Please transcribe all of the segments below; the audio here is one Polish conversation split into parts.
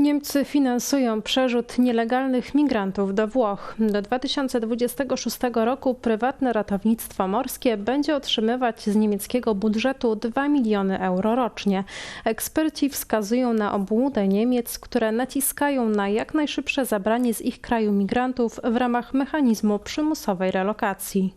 Niemcy finansują przerzut nielegalnych migrantów do Włoch. Do 2026 roku prywatne ratownictwo morskie będzie otrzymywać z niemieckiego budżetu 2 miliony euro rocznie. Eksperci wskazują na obłudę Niemiec, które naciskają na jak najszybsze zabranie z ich kraju migrantów w ramach mechanizmu przymusowej relokacji.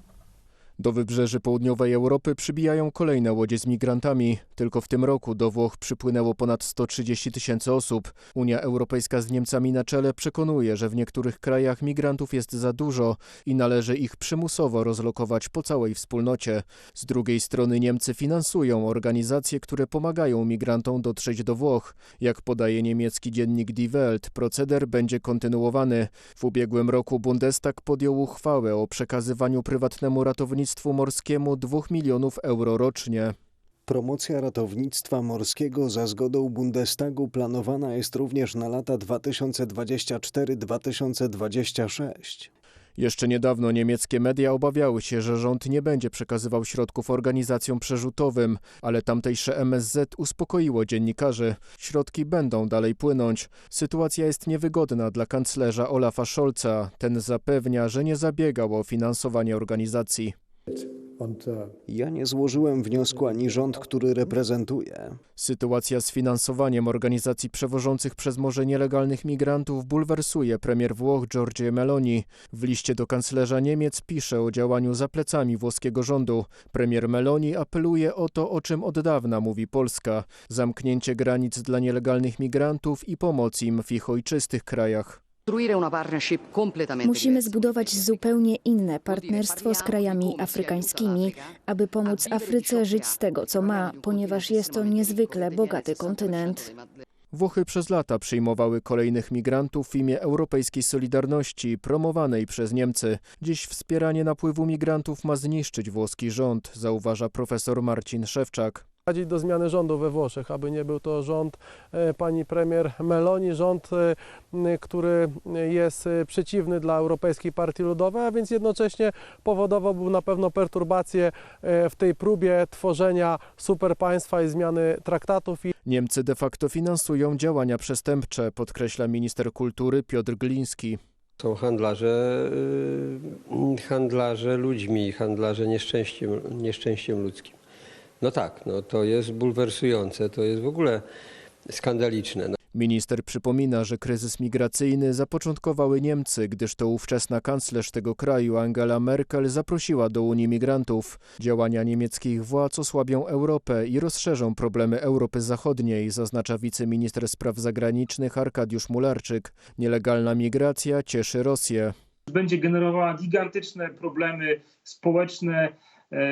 Do wybrzeży południowej Europy przybijają kolejne łodzie z migrantami. Tylko w tym roku do Włoch przypłynęło ponad 130 tysięcy osób. Unia Europejska z Niemcami na czele przekonuje, że w niektórych krajach migrantów jest za dużo i należy ich przymusowo rozlokować po całej wspólnocie. Z drugiej strony Niemcy finansują organizacje, które pomagają migrantom dotrzeć do Włoch. Jak podaje niemiecki dziennik Die Welt, proceder będzie kontynuowany. W ubiegłym roku Bundestag podjął uchwałę o przekazywaniu prywatnemu ratownictwu morskiemu 2 milionów euro rocznie. Promocja ratownictwa morskiego za zgodą Bundestagu planowana jest również na lata 2024-2026. Jeszcze niedawno niemieckie media obawiały się, że rząd nie będzie przekazywał środków organizacjom przerzutowym, ale tamtejsze MSZ uspokoiło dziennikarzy. Środki będą dalej płynąć. Sytuacja jest niewygodna dla kanclerza Olafa Scholza. Ten zapewnia, że nie zabiegał o finansowanie organizacji. Ja nie złożyłem wniosku ani rząd, który reprezentuję. Sytuacja z finansowaniem organizacji przewożących przez morze nielegalnych migrantów bulwersuje premier Włoch Giorgio Meloni. W liście do kanclerza Niemiec pisze o działaniu za plecami włoskiego rządu. Premier Meloni apeluje o to, o czym od dawna mówi Polska: zamknięcie granic dla nielegalnych migrantów i pomoc im w ich ojczystych krajach. Musimy zbudować zupełnie inne partnerstwo z krajami afrykańskimi, aby pomóc Afryce żyć z tego, co ma, ponieważ jest to niezwykle bogaty kontynent. Włochy przez lata przyjmowały kolejnych migrantów w imię europejskiej solidarności promowanej przez Niemcy. Dziś wspieranie napływu migrantów ma zniszczyć włoski rząd, zauważa profesor Marcin Szewczak prowadzić do zmiany rządu we Włoszech, aby nie był to rząd e, pani premier Meloni, rząd, e, który jest e, przeciwny dla Europejskiej Partii Ludowej, a więc jednocześnie powodowałby na pewno perturbacje w tej próbie tworzenia superpaństwa i zmiany traktatów. Niemcy de facto finansują działania przestępcze, podkreśla minister kultury Piotr Gliński. Są handlarze, handlarze ludźmi, handlarze nieszczęściem, nieszczęściem ludzkim. No tak, no to jest bulwersujące, to jest w ogóle skandaliczne. No. Minister przypomina, że kryzys migracyjny zapoczątkowały Niemcy, gdyż to ówczesna kanclerz tego kraju Angela Merkel zaprosiła do Unii migrantów. Działania niemieckich władz osłabią Europę i rozszerzą problemy Europy Zachodniej, zaznacza wiceminister spraw zagranicznych Arkadiusz Mularczyk. Nielegalna migracja cieszy Rosję. Będzie generowała gigantyczne problemy społeczne,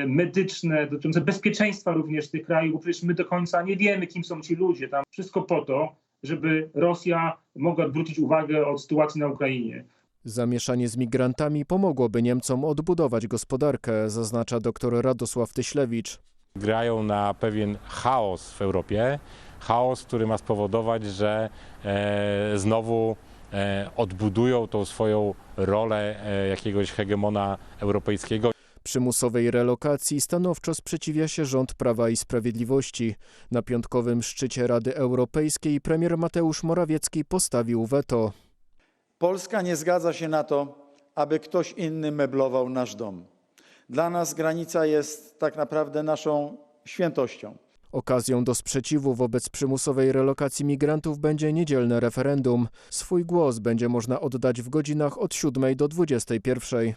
medyczne, dotyczące bezpieczeństwa również tych krajów, bo przecież my do końca nie wiemy, kim są ci ludzie. Tam wszystko po to, żeby Rosja mogła odwrócić uwagę od sytuacji na Ukrainie. Zamieszanie z migrantami pomogłoby Niemcom odbudować gospodarkę, zaznacza dr Radosław Tyślewicz. Grają na pewien chaos w Europie, chaos, który ma spowodować, że e, znowu e, odbudują tą swoją rolę e, jakiegoś hegemona europejskiego. Przymusowej relokacji stanowczo sprzeciwia się rząd Prawa i Sprawiedliwości. Na piątkowym szczycie Rady Europejskiej premier Mateusz Morawiecki postawił weto. Polska nie zgadza się na to, aby ktoś inny meblował nasz dom. Dla nas granica jest tak naprawdę naszą świętością. Okazją do sprzeciwu wobec przymusowej relokacji migrantów będzie niedzielne referendum. Swój głos będzie można oddać w godzinach od 7 do 21.